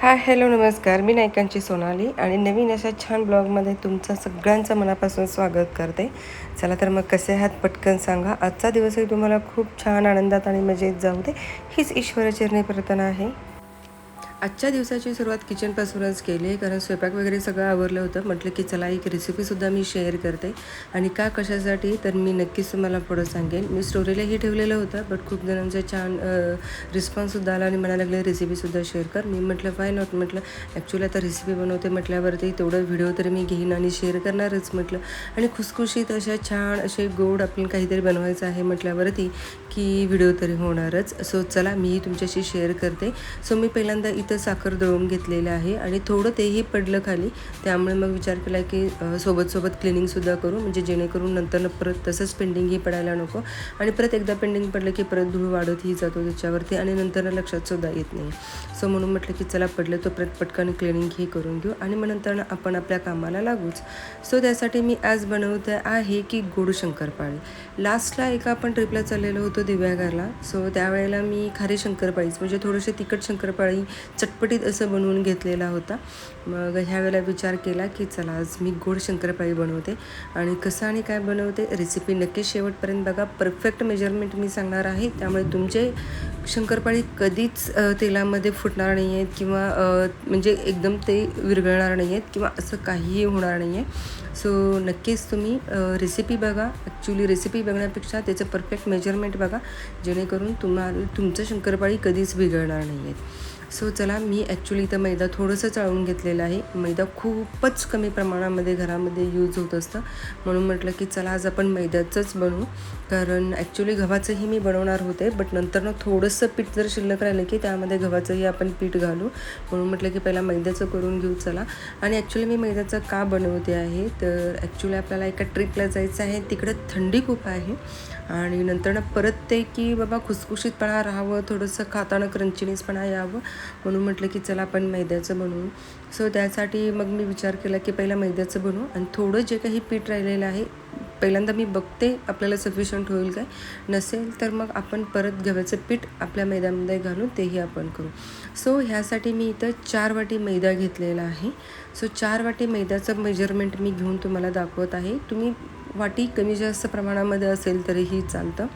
Hi hello नमस्कार. मी नायकांची सोनाली आणि नवीन अशा छान ब्लॉगमध्ये तुमचं सगळ्यांचं मनापासून स्वागत करते. चला तर मग कसे आहात पटकन सांगा. आजचा दिवसही तुम्हाला खूप छान आनंदात आणि मजेत जाऊ दे. हीच ईश्वरचरणी प्रार्थना आहे. आजच्या दिवसाची सुरुवात किचनपासूनच केली आहे कारण स्वयंपाक वगैरे सगळं आवरलं होतं. म्हटलं की चला एक रेसिपीसुद्धा मी शेअर करते. आणि का कशासाठी तर मी नक्कीच तुम्हाला पुढं सांगेन. मी स्टोरीलाही ठेवलेलं होतं बट खूप जणांचा छान रिस्पॉन्ससुद्धा आला आणि म्हणायला लागले रेसिपीसुद्धा शेअर कर. मी म्हटलं फाय नॉट म्हटलं ॲक्च्युली आता रेसिपी बनवते म्हटल्यावरती तेवढं व्हिडिओ तरी मी घेईन आणि शेअर करणारच. म्हटलं. आणि खुसखुशीत अशा छान असे गोड आपण काहीतरी बनवायचं आहे म्हटल्यावरती की व्हिडिओ तरी होणारच. सो चला मीही तुमच्याशी शेअर करते. सो मी पहिल्यांदा इथं साखर दळून घेतलेलं आहे आणि थोडं तेही पडलं खाली. त्यामुळे मग विचार केला की सोबत सोबत क्लिनिंगसुद्धा करू म्हणजे जेणेकरून नंतर परत तसंच पेंडिंगही पडायला नको. आणि परत एकदा पेंडिंग पडलं की परत धूळ वाढतही जातो त्याच्यावरती आणि नंतर लक्षात सुद्धा येत नाही. सो म्हणून म्हटलं की चला पडलं तो परत पटकन क्लिनिंगही करून घेऊ आणि मग नंतर आपण आपल्या कामाला लागूच. सो त्यासाठी मी आज बनवते आहे की गोड शंकरपाळी. लास्टला एका आपण ट्रिपला चाललेलो होतो दिव्याघरला. सो त्यावेळेला मी खारी शंकरपाळीच म्हणजे थोडेसे तिखट शंकरपाळी चटपटीत असं बनवून घेतलेला होता. मग ह्यावेळेला विचार केला की चला आज मी गोड शंकरपाळी बनवते. आणि कसं आणि काय बनवते रेसिपी नक्की शेवटपर्यंत बघा. परफेक्ट मेजरमेंट मी सांगणार आहे. त्यामुळे तुमचे शंकरपाळी कधीच तेलामध्ये फुटणार नाही आहेत किंवा म्हणजे एकदम ते विरघळणार नाही आहेत किंवा असं काहीही होणार नाही आहे सो नक्कीच तुम्ही रेसिपी बघा. ॲक्च्युली रेसिपी बघण्यापेक्षा त्याचं परफेक्ट मेजरमेंट बघा. जेणेकरून तुम्हाला तुमचं शंकरपाळी कधीच बिघडणार नाही आहेत सो चला मी ॲक्च्युली इथं मैदा थोडंसं चाळून घेतलेलं आहे. मैदा खूपच कमी प्रमाणामध्ये घरामध्ये यूज होत असतं. म्हणून म्हटलं की चला आज आपण मैद्याचंच बनवू. कारण ॲक्च्युली गव्हाचंही मी बनवणार होते बट नंतर ना थोडंसं पीठ जर शिल्लक राहिलं की त्यामध्ये गव्हाचंही आपण पीठ घालू. म्हणून म्हटलं की पहिला मैद्याचं करून घेऊ चला. आणि ॲक्च्युली मी मैद्याचं का बनवते आहे? तर ॲक्च्युली आपल्याला एका ट्रिपला जायचं आहे. तिकडं थंडी खूप आहे. आणि नंतर ना परत ते की बाबा खुसखुशीतपणा राहावं थोडंसं खाताना क्रंचिनीसपणा यावं म्हणून म्हटलं की चला आपण मैद्याचं बनवू. सो त्यासाठी मग मी विचार केला की पहिला मैद्याचं बनवू आणि थोडं जे काही पीठ राहिलेलं आहे पहिल्यांदा मी बघते आपल्याला सफिशियंट होईल काय. नसेल तर मग आपण परत गव्हाचं पीठ आपल्या मैद्यामध्ये घालून तेही आपण करू. सो ह्यासाठी मी इथं चार वाटी मैदा घेतलेला आहे. सो चार वाटी मैद्याचं मेजरमेंट मी घेऊन तुम्हाला दाखवत आहे. तुम्ही वाटी कमी जास्त प्रमाणामध्ये असेल तरीही चालतं.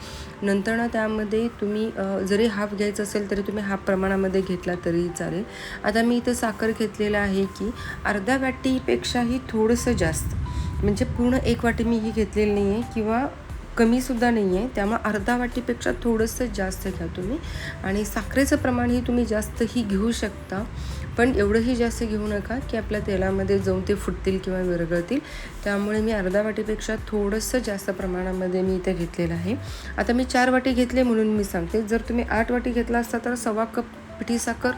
नंतर ना त्यामध्ये तुम्ही जरी हाफ घ्यायचं असेल तरी तुम्ही हाफ प्रमाणामध्ये घेतला तरीही चालेल. आता मी इथं साखर घेतलेलं आहे की अर्ध्या वाटीपेक्षाही थोडंसं जास्त. म्हणजे पूर्ण एक वाटी मी ही घेतलेली नाही आहे किंवा कमीसुद्धा नाही आहे त्यामुळे अर्धा वाटीपेक्षा थोडंसं जास्त घ्या तुम्ही. आणि साखरेचं प्रमाणही तुम्ही जास्तही घेऊ शकता. पण एवढंही जास्त घेऊ नका की आपल्या तेलामध्ये जाऊन ते फुटतील किंवा विरघळतील. त्यामुळे मी अर्धा वाटीपेक्षा थोडंसं जास्त प्रमाणामध्ये मी इथे घेतलेलं आहे. आता मी चार वाटी घेतले म्हणून मी सांगते. जर तुम्ही आठ वाटी घेतला असता तर सव्वा कप पिठी साखर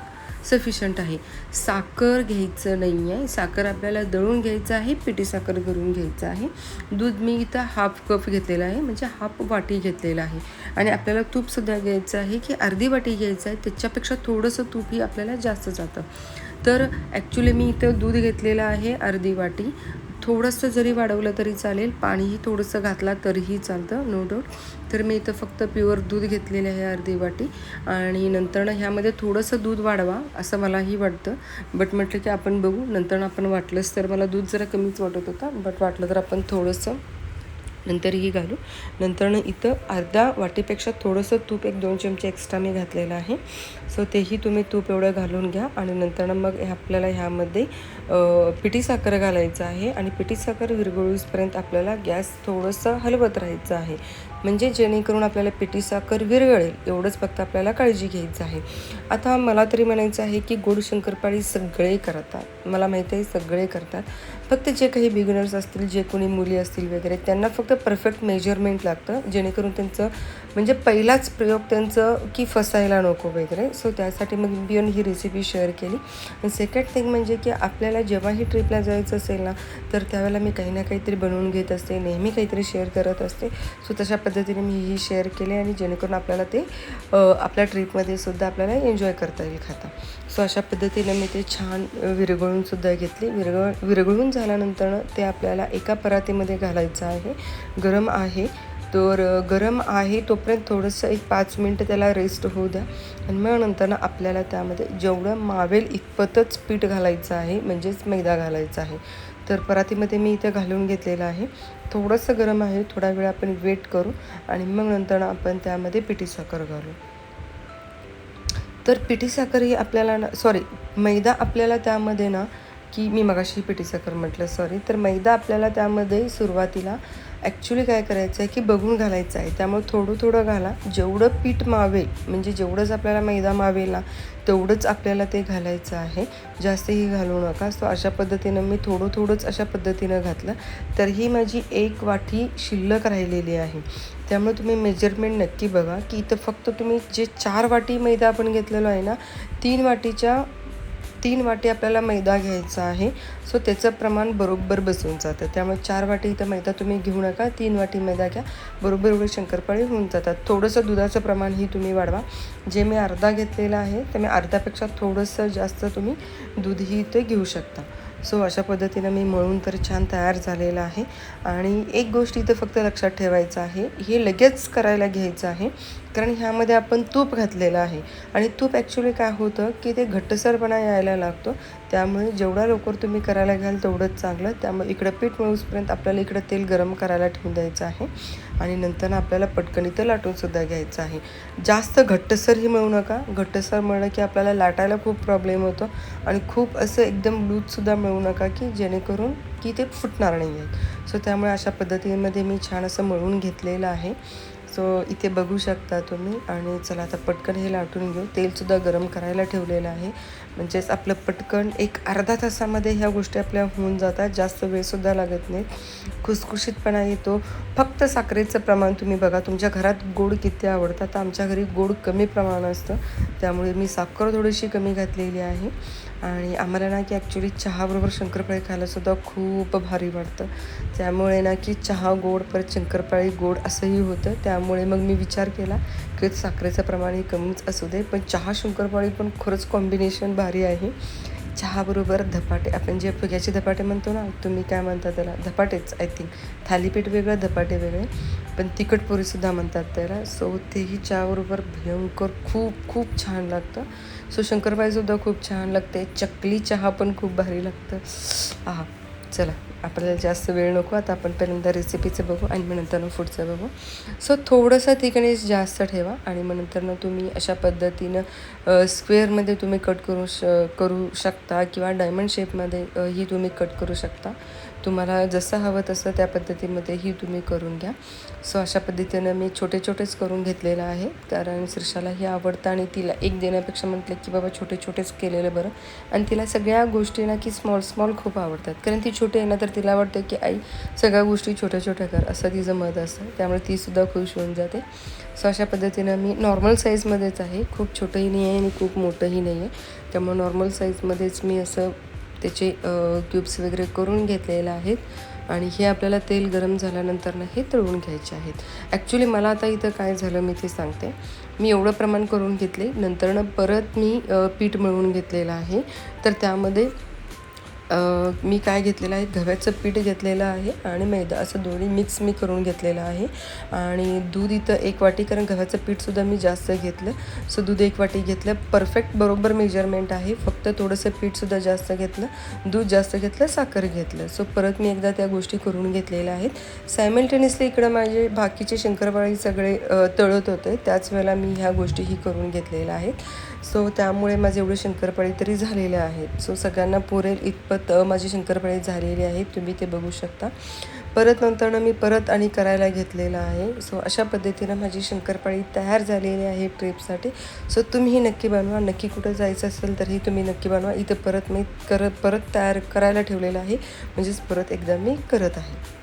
सफिशंट आहे. साखर घ्यायचं नाही आहे साखर आपल्याला दळून घ्यायचं आहे पिठी साखर करून घ्यायचं आहे. दूध मी इथं हाफ कप घेतलेला आहे म्हणजे हाफ वाटी घेतलेला आहे. आणि आपल्याला तूपसुद्धा घ्यायचं आहे की अर्धी वाटी घ्यायचं आहे त्याच्यापेक्षा थोडंसं तूपही आपल्याला जास्त जातं. तर ॲक्च्युली मी इथं दूध घेतलेलं आहे अर्धी वाटी. थोडंसं जरी वाढवलं तरी चालेल पाणीही थोडंसं घातला तरीही चालतं नो डाऊट तर मी इथं फक्त प्युअर दूध घेतलेलं आहे अर्धी वाटी आणि नंतरनं ह्यामध्ये थोडंसं दूध वाढवा असं मलाही वाटतं. बट म्हटलं की आपण बघू नंतर आपण वाटलंच तर मला दूध जरा कमीच वाटत होता बट वाटलं तर आपण थोडंसं नंतरही घालू. नंतर इथं अर्धा वाटीपेक्षा थोडंसं तूप एक दोन चमचे एक्स्ट्रा मी घातलेलं आहे. सो तेही तुम्ही तूप एवढं घालून घ्या. आणि नंतर मग आपल्याला ह्यामध्ये पिठी साखर घालायचं आहे. आणि पिठी साखर विरघळूसपर्यंत आपल्याला गॅस थोडंसं हलवत राहायचं आहे. म्हणजे जेणेकरून आपल्याला पिठी साखर विरघळेल एवढंच फक्त आपल्याला काळजी घ्यायचं आहे. आता मला तरी म्हणायचं आहे की गोड शंकरपाळी सगळे करतात. मला माहिती आहे सगळे करतात. फक्त जे काही बिगिनर्स असतील जे कोणी मुली असतील वगैरे त्यांना फक्त परफेक्ट मेजरमेंट लागतं. जेणेकरून त्यांचं म्हणजे पहिलाच प्रयोग त्यांचं की फसायला नको वगैरे. सो त्यासाठी मग मी ही रेसिपी शेअर केली. आणि सेकंड थिंग म्हणजे की आपल्याला जेव्हाही ट्रिपला जायचं असेल ना तर त्यावेळेला मी काही ना काहीतरी बनवून घेत असते नेहमी काहीतरी शेअर करत असते. सो तशा पद्धतीने मी ही शेअर केली आणि जेणेकरून आपल्याला ते आपल्या ट्रिपमध्ये सुद्धा आपल्याला एन्जॉय करता येईल खाता. सो अशा पद्धतीने मी ते छान विरघळून सुद्धा घेतली. विरघळ विरघळून झाल्यानंतर ते आपल्याला एका परातीमध्ये घालायचं आहे. गरम आहे. तर गरम आहे तोपर्यंत थोडंसं एक पाच मिनटं त्याला रेस्ट होऊ द्या. आणि मग नंतर ना आपल्याला त्यामध्ये जेवढं मावेल इतपतच पीठ घालायचं आहे. म्हणजेच मैदा घालायचा आहे. तर परातीमध्ये मी इथे घालून घेतलेलं आहे. थोडंसं गरम आहे थोडा वेळ आपण वेट करू आणि मग नंतर ना आपण त्यामध्ये पिठी साखर घालू. तर पिठी साखर ही आपल्याला ना सॉरी मैदा आपल्याला त्यामध्ये ना की मी मगाशी पिठी साखर म्हटलं सॉरी तर मैदा आपल्याला त्यामध्ये सुरुवातीला ॲक्च्युली काय करायचं आहे की बघून घालायचं आहे. त्यामुळे थोडं थोडं घाला. जेवढं पीठ मावेल म्हणजे जेवढंच आपल्याला मैदा मावेल ना तेवढंच आपल्याला ते घालायचं आहे. जास्तही घालू नका. सो अशा पद्धतीनं मी थोडं थोडंच अशा पद्धतीनं घातलं. तर ही माझी एक वाटी शिल्लक राहिलेली आहे. त्यामुळे तुम्ही मेजरमेंट नक्की बघा की इथं फक्त तुम्ही जे चार वाटी मैदा आपण घेतलेलो आहे ना तीन वाटीच्या तीन वाटी आपल्याला मैदा घ्यायचा आहे. सो त्याचं प्रमाण बरोबर बसून जातं. त्यामुळे चार वाटी इथं मैदा तुम्ही घेऊ नका. तीन वाटी मैदा घ्या. बरोबर एवढे शंकरपाळी होऊन जातात. थोडंसं दुधाचं प्रमाणही तुम्ही वाढवा. जे मी अर्धा घेतलेलं आहे ते मी अर्ध्यापेक्षा थोडंसं जास्त तुम्ही दूधही इथे घेऊ शकता. सो अशा पद्धतीनं मी मळून तर छान तयार झालेलं आहे. आणि एक गोष्ट इथं फक्त लक्षात ठेवायचं आहे. हे लगेच करायला घ्यायचं आहे. कारण ह्यामध्ये आपण तूप घातलेलं आहे. आणि तूप ॲक्च्युली काय होतं की ते घट्टसरपणा यायला लागतो. त्यामुळे जेवढा लवकर तुम्ही करायला घ्याल तेवढंच चांगलं. त्यामुळे इकडं पीठ मिळूसपर्यंत आपल्याला इकडं तेल गरम करायला ठेवून द्यायचं आहे. आणि नंतर आपल्याला पटकन इथं लाटूनसुद्धा घ्यायचं आहे. जास्त घट्टसरही मिळू नका. घट्टसर मिळलं की आपल्याला लाटायला खूप प्रॉब्लेम होतो. आणि खूप असं एकदम लूजसुद्धा मिळू नका की जेणेकरून की ते फुटणार नाही आहेत. सो त्यामुळे अशा पद्धतीमध्ये मी छान असं मळून घेतलेलं आहे. सो इथे बघू शकता तुम्ही. आणि चला आता पटकन हे लाटून घेऊ. तेलसुद्धा गरम करायला ठेवलेलं आहे. म्हणजेच आपलं पटकन एक अर्धा तासामध्ये ह्या गोष्टी आपल्या होऊन जातात. जास्त वेळसुद्धा लागत नाही. खुसखुशीतपणा येतो फक्त साखरेचं प्रमाण तुम्ही बघा. तुमच्या घरात गोड किती आवडतात. तर आमच्या घरी गोड कमी प्रमाण असतं. त्यामुळे मी साखर थोडीशी कमी घातलेली आहे. आणि आम्हाला ना की ॲक्च्युली चहाबरोबर शंकरपाळी खायलासुद्धा खूप भारी वाटतं. त्यामुळे ना की चहा गोड परत शंकरपाळी गोड असंही होतं. त्यामुळे मग मी विचार केला की साखरेचं प्रमाणही कमीच असू दे पण चहा शंकरपाळी पण खरंच कॉम्बिनेशन भारी आहे. चहाबरोबर धपाटे आपण जे फुग्याचे धपाटे म्हणतो ना तुम्ही काय म्हणता त्याला? धपाटेच आय थिंक थालीपीठ वेगळं धपाटे वेगळे. पण तिखट पुरीसुद्धा म्हणतात त्याला. सो तेही चहाबरोबर भयंकर खूप खूप छान लागतं. सो शंकरपाळीसुद्धा खूप छान लागते. चकली चहा पण खूप भारी लागतं. हा चला आपल्याला जास्त वेळ नको. आता आपण पहिल्यांदा रेसिपीचं बघू आणि मग नंतर फूडचं बघू. सो थोडंसं तिकडे जास्त ठेवा आणि मग नंतर तुम्ही अशा पद्धतीनं स्क्वेअरमध्ये तुम्ही कट करू श करू शकता किंवा डायमंड शेपमध्ये ही तुम्ही कट करू शकता. तुम्हाला जसं हवं तसं त्या पद्धतीमध्येही तुम्ही करून घ्या. सो अशा पद्धतीनं मी छोटे छोटेच करून घेतलेलं आहे. कारण श्रीषालाही आवडतं आणि तिला एक देण्यापेक्षा म्हटलं की बाबा छोटे छोटेच केलेलं बरं. आणि तिला सगळ्या गोष्टी ना की स्मॉल स्मॉल खूप आवडतात. कारण ती छोटी आहे ना तर तिला वाटतं की आई सगळ्या गोष्टी छोट्या छोट्या कर. असं तिचं मत असतं. त्यामुळे तीसुद्धा खुश होऊन जाते. सो अशा पद्धतीनं मी नॉर्मल साईजमध्येच आहे. खूप छोटंही नाही आहे आणि खूप मोठंही नाही आहे. त्यामुळे नॉर्मल साईजमध्येच मी असं त्याचे क्यूब्स वगैरे करून घेतलेले आहेत आणि हे आपल्याला तेल गरम झाल्यानंतर ना हे तळून घ्यायचे आहेत. ॲक्च्युली मला आता इथं काय झालं मी ते सांगते. मी एवढं प्रमाण करून घेतले नंतरनं परत मी पीठ मिळवून घेतलेलं आहे. तर त्यामध्ये मी काय घेतलेलं आहे? गव्याचं पीठ घेतलेलं आहे आणि मैदा. असं दोन्ही मिक्स मी करून घेतलेलं आहे. आणि दूध इथं एक वाटी कारण गव्हाचं पीठसुद्धा मी जास्त घेतलं. सो दूध एक वाटी घेतलं. परफेक्ट बरोबर मेजरमेंट आहे. फक्त थोडंसं पीठसुद्धा जास्त घेतलं. दूध जास्त घेतलं साखर घेतलं. सो परत मी एकदा त्या गोष्टी करून घेतलेल्या आहेत. सायमल्टेनियसली इकडं माझे बाकीचे शंकरपाळी सगळे तळत होते. त्याच वेळेला मी ह्या गोष्टीही करून घेतलेल्या आहेत. सो त्यामुळे माझे एवढे शंकरपाळी तरी झालेले आहेत. सो सगळ्यांना पुरेल इतपत माझी शंकरपाळी झालेली आहेत. तुम्ही ते बघू शकता. परत नंतरनं मी परत आणि करायला घेतलेलं आहे. सो अशा पद्धतीनं माझी शंकरपाळी तयार झालेली आहे ट्रिपसाठी. सो तुम्ही नक्की बनवा. नक्की कुठं जायचं असेल तरीही तुम्ही नक्की बनवा. इथं परत मी करत परत तयार करायला ठेवलेलं आहे. म्हणजेच परत एकदा मी करत आहे.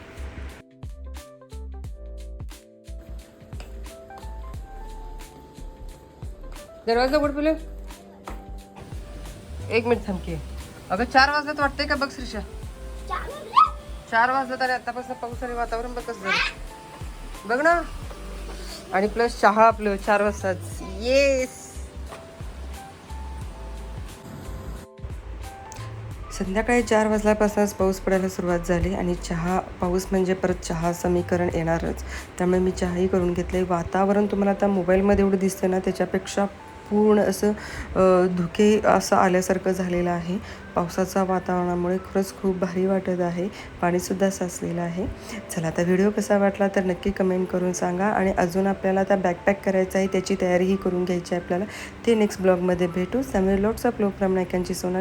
दरवाजा उघड पिलं एक मिनिट थांबकी अगं चार वाजल्यात वाटतंय का बघ श्रीषा चार वाजलं तरी आतापासून पाऊस आणि वातावरण बघ कसं झालं बघ ना. आणि प्लस चहा आपलं चार वाजताच. येस संध्याकाळी चार वाजल्यापासूनच पाऊस पडायला सुरुवात झाली आणि चहा पाऊस म्हणजे परत चहा समीकरण येणारच. त्यामुळे मी चहाही करून घेतले वातावरण तुम्हाला आता मोबाईलमध्ये एवढं दिसतं ना त्याच्यापेक्षा पूर्ण असं धुके असं आल्यासारखं झालेलं आहे. पावसाच्या वातावरणामुळे खरंच खूप भारी वाटत आहे. पाणीसुद्धा साचलेलं आहे. चला आता व्हिडिओ कसा वाटला तर नक्की कमेंट करून सांगा आणि अजून आपल्याला आता बॅकपॅक करायचं आहे त्याची तयारीही करून घ्यायची आहे आपल्याला. ते नेक्स्ट ब्लॉगमध्ये भेटू. त्यामुळे लोट्स ऑफ लोक फ्रॉम नायकांची सोना.